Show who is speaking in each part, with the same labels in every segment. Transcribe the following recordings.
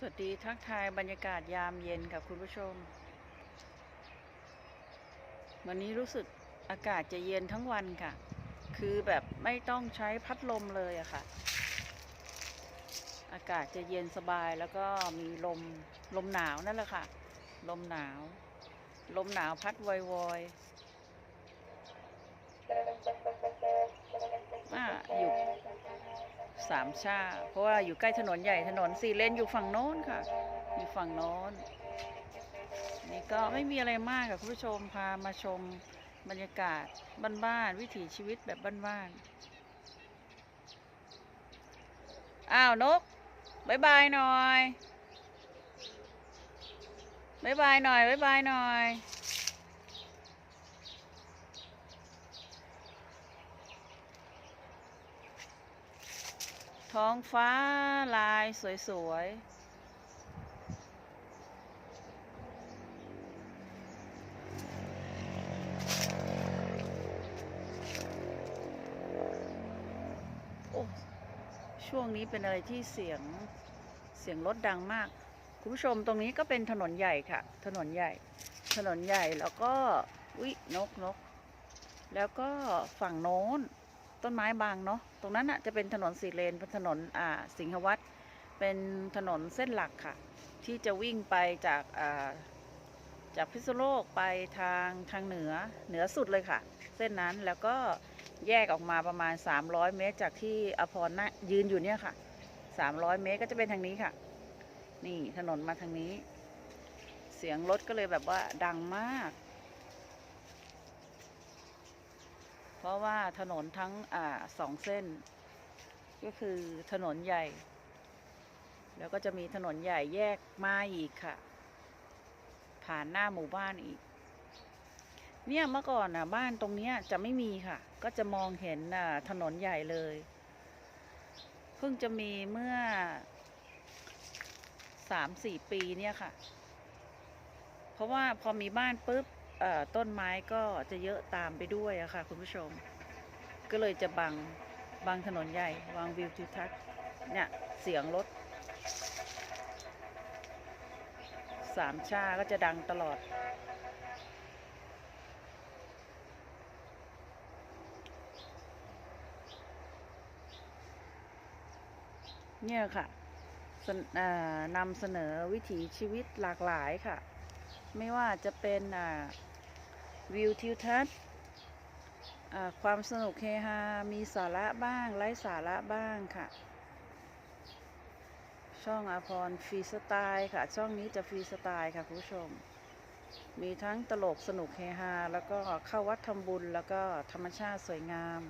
Speaker 1: สวัสดีทักทายบรรยากาศยามเย็นกับคุณผู้ชม วันนี้รู้สึกอากาศจะเย็นทั้งวันค่ะ คือแบบไม่ต้องใช้พัดลมเลยอะค่ะ อากาศจะเย็นสบายแล้วก็มีลมลมหนาวนั่นแหละค่ะ ลมหนาว ลมหนาวพัดวอยๆอ่าอยู่ สามชา เพราะว่าอยู่ใกล้ถนนใหญ่ถนนสี่เลนอยู่ฝั่งโน้นค่ะ อยู่ฝั่งโน้น นี่ก็ไม่มีอะไรมากค่ะคุณผู้ชมพามาชมบรรยากาศบ้านๆวิถีชีวิตแบบบ้านๆอ้าวนกบายบายหน่อยบายบายหน่อยบายบายหน่อย ท้องฟ้าลายสวยๆ โอ้ช่วงนี้เป็นอะไรที่เสียงเสียงรถดังมาก คุณผู้ชมตรงนี้ก็เป็นถนนใหญ่ค่ะ ถนนใหญ่ ถนนใหญ่แล้วก็วินกนก แล้วก็ฝั่งโน้น ต้นไม้บางเนาะตรงนั้นอะจะเป็นถนนสี่เลนเป็นถนนอ่าสิงหวัดเป็นถนนเส้นหลักค่ะ ที่จะวิ่งไปจากอ่าจากพิษณุโลกไปทางทางเหนือเหนือสุดเลยค่ะ เส้นนั้นแล้วก็แยกออกมาประมาณ 300 เมตร จากที่อภรณ์นยืนอยู่เนี่ยค่ะ 300 เมตรก็จะเป็นทางนี้ค่ะ นี่ถนนมาทางนี้ เสียงรถก็เลยแบบว่าดังมาก เพ ราะว่าถนนทั้งอ่าสองเส้น ก็คือถนนใหญ่ แล้วก็จะมีถนนใหญ่แยกมาอีกค่ะ ผ่านหน้าหมู่บ้านอีก เนี่ยเมื่อก่อนน่ะบ้านตรงเนี้ยจะไม่มีค่ะ ก็จะมองเห็นอ่าถนนใหญ่เลย เพิ่งจะมีเมื่อสามสี่ปีเนี่ยค่ะ เพราะว่าพอมีบ้านปุ๊บ ต้นไม้ก็จะเยอะตามไปด้วยอะค่ะคุณผู้ชม ก็เลยจะบังบังถนนใหญ่วางวิวทิวทัศน์เนี่ยเสียงรถสามชาก็จะดังตลอด เนี่ยค่ะนำเสนอวิถีชีวิตหลากหลายค่ะ ไม่ว่าจะเป็นอ่า วิวทิวทัศน์ความสนุกเฮฮา มีสาระบ้าง ไร้สาระบ้างค่ะ ช่องอาพรฟรีสไตล์ค่ะ ช่องนี้จะฟรีสไตล์ค่ะคุณผู้ชม มีทั้งตลกสนุกเฮฮา แล้วก็เข้าวัดทำบุญ แล้วก็ธรรมชาติสวยงาม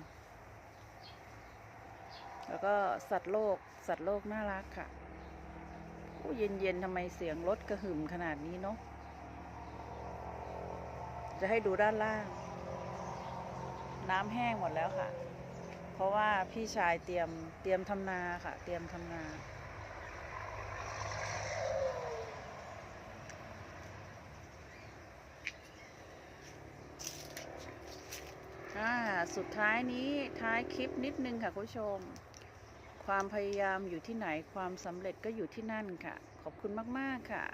Speaker 1: แล้วก็สัตว์โลก สัตว์โลกน่ารักค่ะอู้เย็นๆทำไมเสียงรถกระหึ่มขนาดนี้เนาะ จะให้ดูด้านล่าง น้ำแห้งหมดแล้วค่ะ เพราะว่าพี่ชายเตรียมเตรียมทำนาค่ะ เตรียมทำนาอ่าสุดท้ายนี้ท้ายคลิปนิดนึงค่ะคุณผู้ชม ความพยายามอยู่ที่ไหนความสำเร็จก็อยู่ที่นั่นค่ะ ขอบคุณมาก ๆ ค่ะ